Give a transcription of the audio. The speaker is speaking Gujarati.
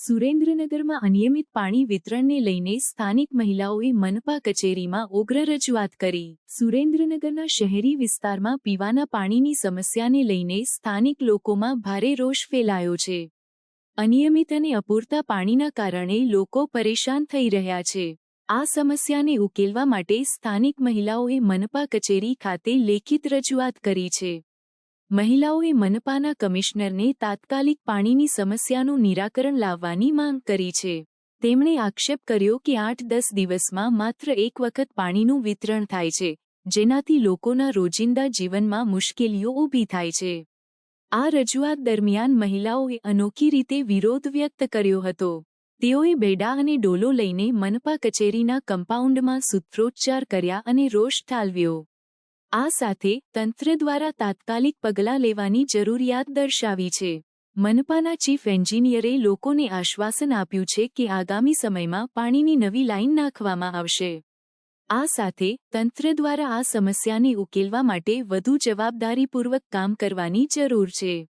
સુરેન્દ્રનગરમાં અનિયમિત પાણી વિતરણને લઈને સ્થાનિક મહિલાઓએ મનપા કચેરીમાં ઉગ્ર રજૂઆત કરી. સુરેન્દ્રનગરના શહેરી વિસ્તારમાં પીવાના પાણીની સમસ્યાને લઈને સ્થાનિક લોકોમાં ભારે રોષ ફેલાયો છે. અનિયમિત અને અપૂરતા પાણીના કારણે લોકો પરેશાન થઈ રહ્યા છે. આ સમસ્યાને ઉકેલવા માટે સ્થાનિક મહિલાઓએ મનપા કચેરી ખાતે લેખિત રજૂઆત કરી છે. મહિલાઓએ મનપાના કમિશનરને તાત્કાલિક પાણીની સમસ્યાનું નિરાકરણ લાવવાની માંગ કરી છે. તેમણે આક્ષેપ કર્યો કે આઠ દસ દિવસમાં માત્ર એક વખત પાણીનું વિતરણ થાય છે, જેનાથી લોકોના રોજિંદા જીવનમાં મુશ્કેલીઓ ઊભી થાય છે. આ રજૂઆત દરમિયાન મહિલાઓએ અનોખી રીતે વિરોધ વ્યક્ત કર્યો હતો. તેઓએ બેડા અને ડોલો લઈને મનપા કચેરીના કમ્પાઉન્ડમાં સૂત્રોચ્ચાર કર્યા અને રોષ ઠાલવ્યો. આ સાથે તંત્ર દ્વારા તાત્કાલિક પગલાં લેવાની જરૂરિયાત દર્શાવી છે. મનપાના ચીફ એન્જિનિયરે લોકોને આશ્વાસન આપ્યું છે કે આગામી સમયમાં પાણીની નવી લાઇન નાખવામાં આવશે. આ સાથે તંત્ર દ્વારા આ સમસ્યાને ઉકેલવા માટે વધુ જવાબદારીપૂર્વક કામ કરવાની જરૂર છે.